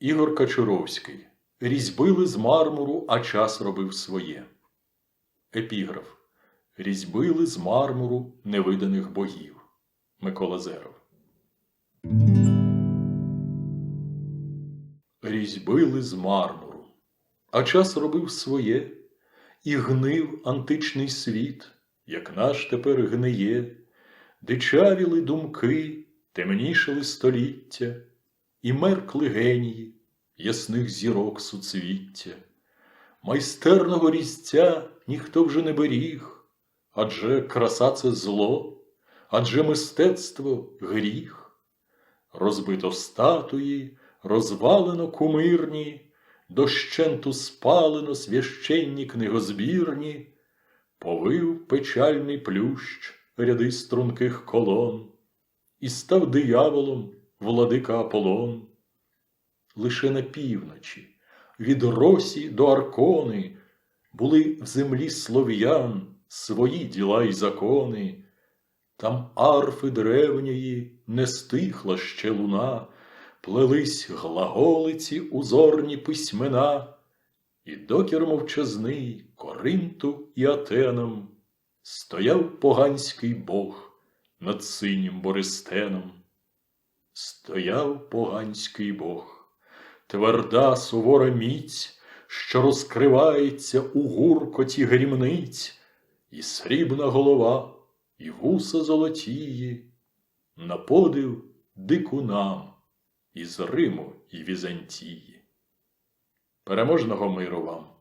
Ігор Качуровський. Різьбили з мармуру, а час робив своє. Епіграф. Різьбили з мармуру невиданих богів. Микола Зеров. Різьбили з мармуру, а час робив своє, і гнив античний світ, як наш тепер гниє, дичавіли думки, темнішили століття, і меркли генії ясних зірок суцвіття. Майстерного різця ніхто вже не беріг, адже краса це зло, адже мистецтво гріх. Розбито статуї, розвалено кумирні, дощенту спалено священні книгозбірні, повив печальний плющ ряди струнких колон, і став дияволом владика Аполлон. Лише на півночі, від Росі до Аркони, були в землі слов'ян свої діла й закони. Там арфи древньої не стихла ще луна, плелись глаголиці узорні письмена, і докір мовчазний Коринту і Атенам стояв поганський бог над синім Бористеном. Стояв поганський бог, тверда сувора міць, що розкривається у гуркоті грімниць, і срібна голова, і вуса золотії, на подив дикунам із Риму і Візантії. Переможного миру вам!